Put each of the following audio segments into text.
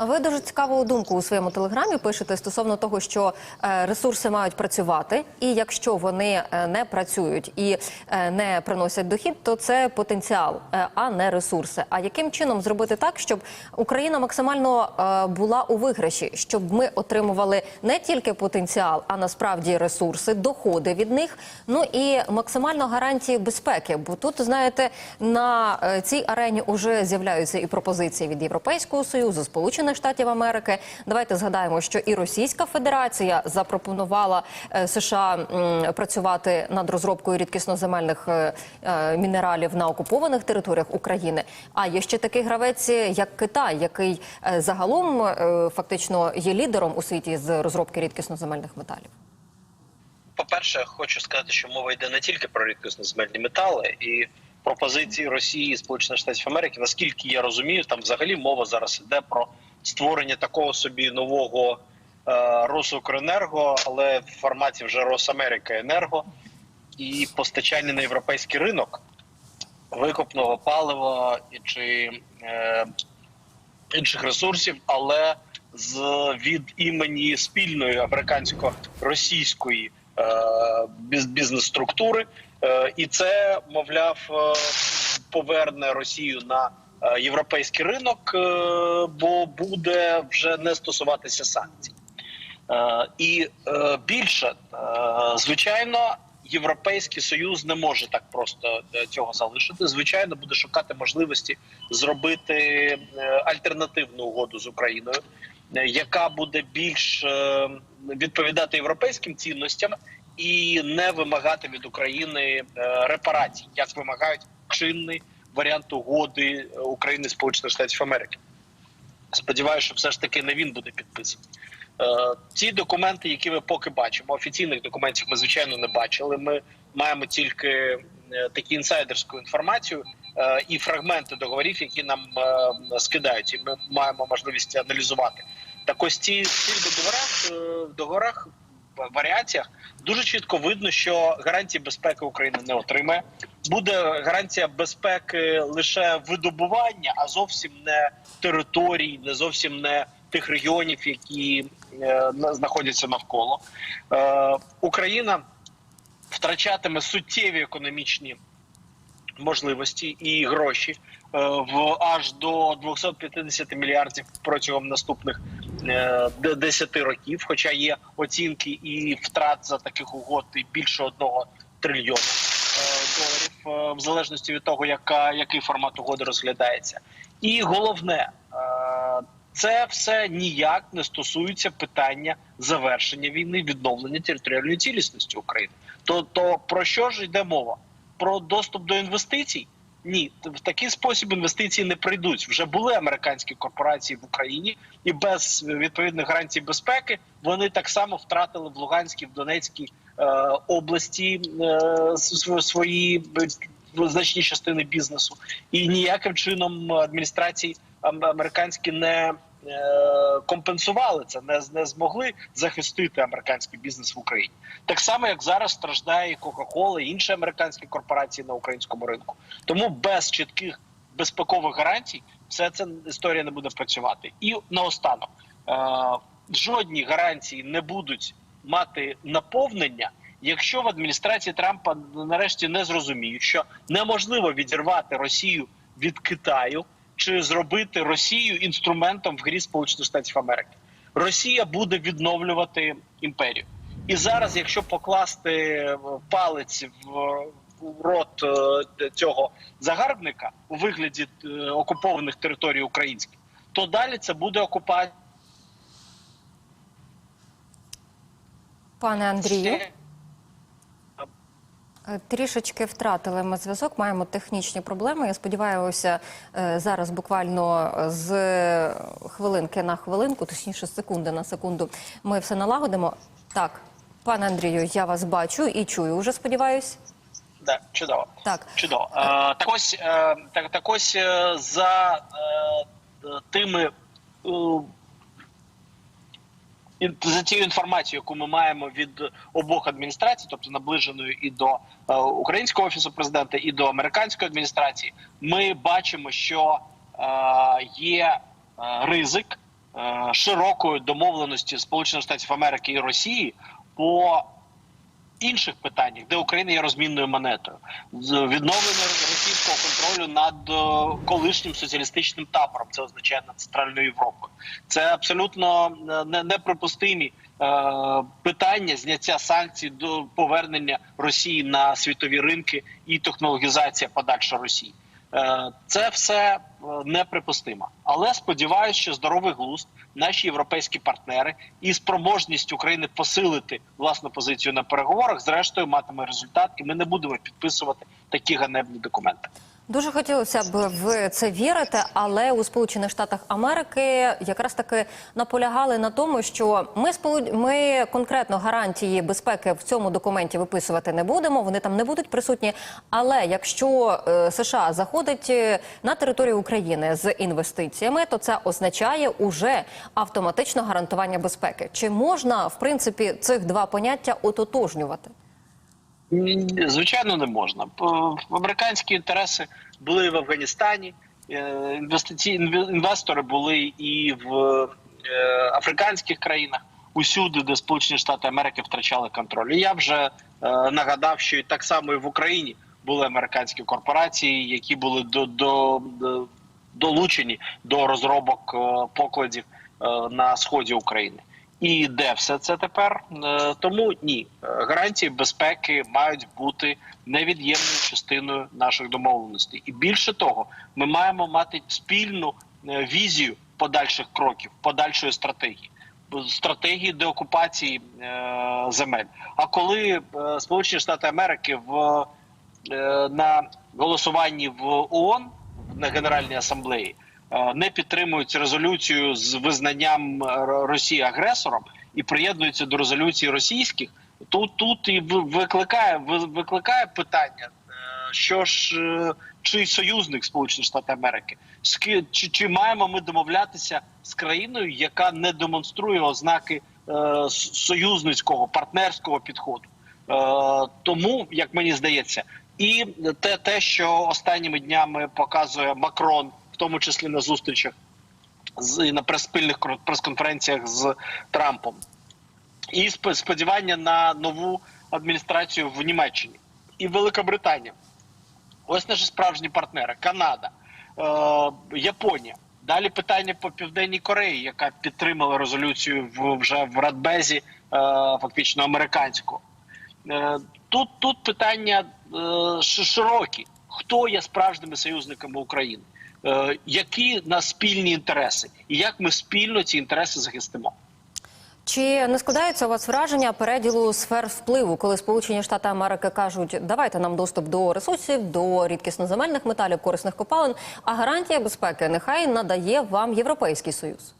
Ви дуже цікаву думку у своєму телеграмі пишете стосовно того, що е, ресурси мають працювати, і якщо вони е, не працюють і е, не приносять дохід, то це потенціал, а не ресурси. А яким чином зробити так, щоб Україна максимально була у виграші, щоб ми отримували не тільки потенціал, а насправді ресурси, доходи від них, ну і максимально гарантії безпеки. Бо тут знаєте, на цій арені вже з'являються і пропозиції від Європейського союзу, Сполучених Штатів Америки. Давайте згадаємо, що і Російська Федерація запропонувала е, США працювати над розробкою рідкісноземельних е, е, мінералів на окупованих територіях України. А є ще такий гравець, як Китай, який загалом фактично є лідером у світі з розробки рідкісноземельних металів. По-перше, хочу сказати, що мова йде не тільки про рідкісноземельні метали і пропозиції Росії і Сполучених Штатів Америки. Наскільки я розумію, там взагалі мова зараз йде про створення такого собі нового е, Росукренерго, але в форматі вже Росамерика Енерго і постачання на європейський ринок викопного палива чи е, інших ресурсів, але з від імені спільної американсько-російської е, бізнес-структури, е, і це мовляв е, поверне Росію на європейський ринок, е, бо буде вже не стосуватися санкцій. Е, І е, більше, е, звичайно, Європейський союз не може так просто е, цього залишити. Звичайно, буде шукати можливості зробити е, альтернативну угоду з Україною, е, яка буде більш е, відповідати європейським цінностям і не вимагати від України е, репарацій, як вимагають чинний варіант угоди України Сполучених Штатів Америки. Сподіваюся, що все ж таки не він буде підписаний. Е, Ті документи, які ми поки бачимо, офіційних документів ми звичайно не бачили. Ми маємо тільки е, таку інсайдерську інформацію е, і фрагменти договорів, які нам е, скидають, і ми маємо можливість аналізувати. Так ось ці ці договорах е, в договорах в варіаціях дуже чітко видно, що гарантії безпеки України не отримає. Буде гарантія безпеки лише видобування, а зовсім не територій, не зовсім не тих регіонів, які е, знаходяться навколо. Е, Україна втрачатиме суттєві економічні можливості і гроші е, в аж до 250 мільярдів протягом наступних е, 10 років. Хоча є оцінки і втрат за таких угод більше одного трильйона е, доларів, е, в залежності від того, яка який формат угоди розглядається. І головне, це все ніяк не стосується питання завершення війни, відновлення територіальної цілісності України. То, то про що ж йде мова? Про доступ до інвестицій? Ні, в такий спосіб інвестиції не прийдуть. Вже були американські корпорації в Україні, і без відповідних гарантій безпеки вони так само втратили в Луганській, в Донецькій е, області е, свої е, значні частини бізнесу, і ніяким чином адміністрації ам- американські не компенсували це, не, не змогли захистити американський бізнес в Україні. Так само, як зараз страждає і інші американські корпорації на українському ринку. Тому без чітких безпекових гарантій все це історія не буде працювати. І наостанок е, жодні гарантії не будуть мати наповнення. Якщо в адміністрації Трампа нарешті не зрозуміють, що неможливо відірвати Росію від Китаю чи зробити Росію інструментом в грі Сполучених Штатів Америки, Росія буде відновлювати імперію. І зараз, якщо покласти палець в рот е, цього загарбника у вигляді е, окупованих територій українських, то далі це буде окупація. Пане Андрію. Е, Трішечки втратили ми зв'язок, маємо технічні проблеми. Я сподіваюся, е, зараз буквально з хвилинки на хвилинку, точніше з секунди на секунду, ми все налагодимо. Так, пане Андрію, я вас бачу і чую. Уже сподіваюсь. Да, чудово. Так. Чудово. Е, так ось, е, так, так ось е, за е, тими е, за тією інформацією, яку ми маємо від обох адміністрацій, тобто наближеною і до е, українського офісу президента, і до американської адміністрації, ми бачимо, що е, є е, ризик широкої домовленості Сполучених Штатів Америки і Росії по інших питаннях, де Україна є розмінною монетою, відновлення російського контролю над е, колишнім соціалістичним табором. Це означає над центральною Європою. Це абсолютно е, не- неприпустимі е, питання зняття санкцій до повернення Росії на світові ринки і технологізація подальша Росії. Е, Це все е, неприпустимо. Але сподіваюся, що здоровий глузд, наші європейські партнери і спроможність України посилити власну позицію на переговорах, зрештою матиме результат, і ми не будемо підписувати такі ганебні документи. Дуже хотілося б в це вірити, але у Сполучених Штатах Америки якраз таки наполягали на тому, що ми ми конкретно гарантії безпеки в цьому документі виписувати не будемо. Вони там не будуть присутні. Але якщо е, США заходить е, на територію України з інвестиціями, то це означає уже автоматично гарантування безпеки. Чи можна в принципі цих два поняття ототожнювати? Звичайно, не можна. Американські інтереси були в Афганістані. е, інвестори були і в е, африканських країнах, усюди, де Сполучені Штати Америки втрачали контроль. І я вже е, нагадав, що і так само і в Україні були американські корпорації, які були до, до, до долучені до розробок покладів на сході України. І де все це тепер? Е, Тому ні, гарантії безпеки мають бути невід'ємною частиною наших домовленостей. І більше того, ми маємо мати спільну е, візію подальших кроків, подальшої стратегії. Стратегії деокупації е, земель. А коли Сполучені Штати Америки в на голосуванні в ООН на Генеральній асамблеї не підтримують резолюцію з визнанням е, Росії агресором і приєднуються до резолюції російських, то тут і ви- викликає ви- викликає питання, е, що ж е, чи союзник Сполучених Штатів Америки, чи, чи маємо ми домовлятися з країною, яка не демонструє ознаки е, союзницького партнерського підходу? Е, тому, як мені здається, і те, те, що останніми днями показує Макрон, тому числі на зустрічах з на прес-спільних прес-конференціях з Трампом, і сподівання на нову адміністрацію в Німеччині і Великобританія. Ось наші справжні партнери: Канада, е, Японія. Далі питання по південній Кореї, яка підтримала резолюцію в вже в Радбезі, е, фактично американську. Е, Тут тут питання е, широкі: хто є справжніми союзниками України, які в нас спільні інтереси, і як ми спільно ці інтереси захистимо. Чи не складається у вас враження переділу сфер впливу, коли Сполучені Штати Америки кажуть, давайте нам доступ до ресурсів, до рідкісноземельних металів, корисних копалин, а гарантія безпеки нехай надає вам Європейський Союз?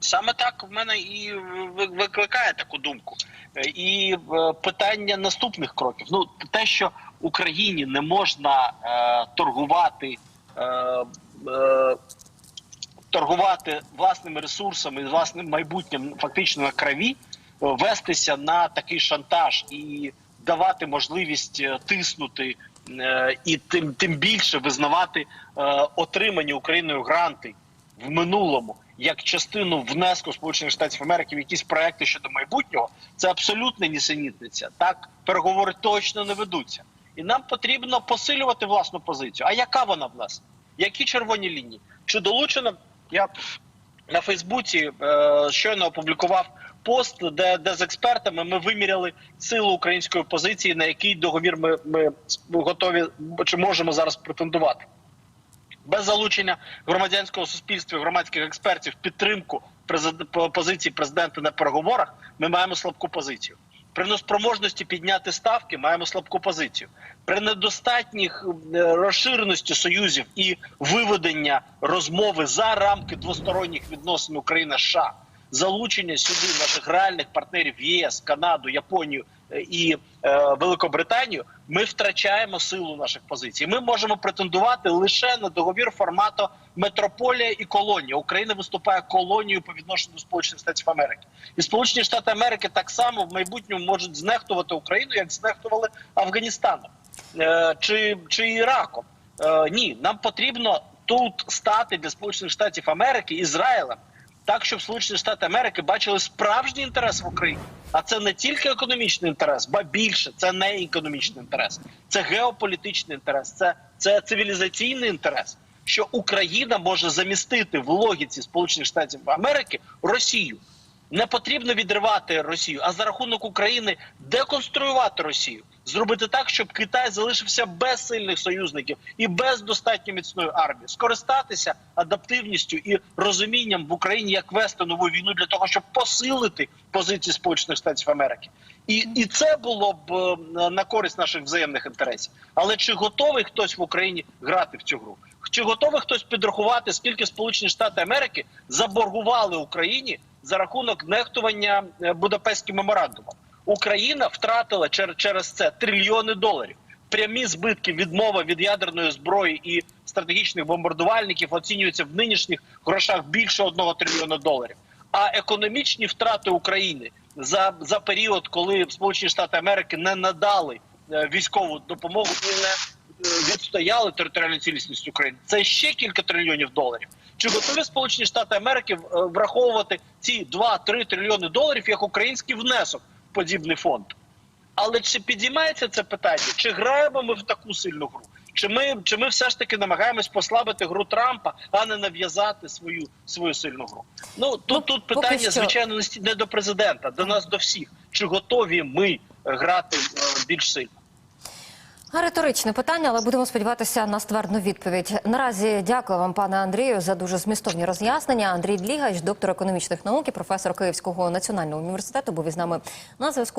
Саме так в мене і викликає таку думку. Е, І е, питання наступних кроків. Ну, те, що Україні не можна е, торгувати. Е, е, Торгувати власними ресурсами власним майбутнім фактично на крові, вестися на такий шантаж і давати можливість е, тиснути і тим тим більше визнавати отримані Україною гранти в минулому як частину внеску Сполучених Штатів Америки в якісь проекти щодо майбутнього, це абсолютна нісенітниця. Так переговори точно не ведуться, і нам потрібно посилювати власну позицію. А яка вона в нас? Які червоні лінії? Чи долучено? Я на Фейсбуці е, щойно опублікував пост, де, де з експертами ми виміряли силу української позиції, на який договір ми, ми готові чи можемо зараз претендувати без залучення громадянського суспільства, громадських експертів, підтримку позиції президента на переговорах, ми маємо слабку позицію. При неспроможності підняти ставки маємо слабку позицію. При недостатніх е, розширеності союзів і виведення розмови за рамки двосторонніх відносин Україна США, залучення сюди наших реальних партнерів ЄС, Канаду, Японію і е, Великобританію, ми втрачаємо силу наших позицій. Ми можемо претендувати лише на договір формату метрополія і колонія. Україна виступає колонією по відношенню до Сполучених Штатів Америки, і Сполучені Штати Америки так само в майбутньому можуть знехтувати Україну, як знехтували Афганістаном е, чи, чи Іраком. Е, ні, нам потрібно тут стати для Сполучених Штатів Америки Ізраїлем так, щоб Сполучені Штати Америки бачили справжній інтерес в Україні. А це не тільки економічний інтерес, ба більше це не економічний інтерес, це геополітичний інтерес, це, це цивілізаційний інтерес. Що Україна може замістити в логіці Сполучених Штатів Америки Росію. Не потрібно відривати Росію, а за рахунок України деконструювати Росію, зробити так, щоб Китай залишився без сильних союзників і без достатньо міцної армії, скористатися адаптивністю і розумінням в Україні, як вести нову війну для того, щоб посилити позиції Сполучених Штатів Америки. І, і це було б е, на користь наших взаємних інтересів. Але чи готовий хтось в Україні грати в цю гру? Чи готовий хтось підрахувати, скільки Сполучені Штати Америки заборгували Україні за рахунок нехтування е, Будапештським меморандумом? Україна втратила через це трильйони доларів. Прямі збитки відмова від ядерної зброї і стратегічних бомбардувальників оцінюються в нинішніх грошах більше одного трильйона доларів. А економічні втрати України за, за період, коли Сполучені Штати Америки не надали е, військову допомогу і не е, відстояли територіальну цілісність України. Це ще кілька трильйонів доларів. Чи готові Сполучені Штати Америки е, враховувати ці 2-3 трильйони доларів як український внесок в подібний фонд? Але чи підіймається це питання? Чи граємо ми в таку сильну гру? Чи ми, чи ми все ж таки намагаємось послабити гру Трампа, а не нав'язати свою свою сильну гру? Ну тут, Ну, тут питання, що. звичайно, не до президента, до нас, до всіх. Чи готові ми грати е, більш сильно? Риторичне питання, але будемо сподіватися на ствердну відповідь. Наразі дякую вам, пане Андрію, за дуже змістовні роз'яснення. Андрій Длігач, доктор економічних наук, і професор Київського національного університету, був із нами на зв'язку.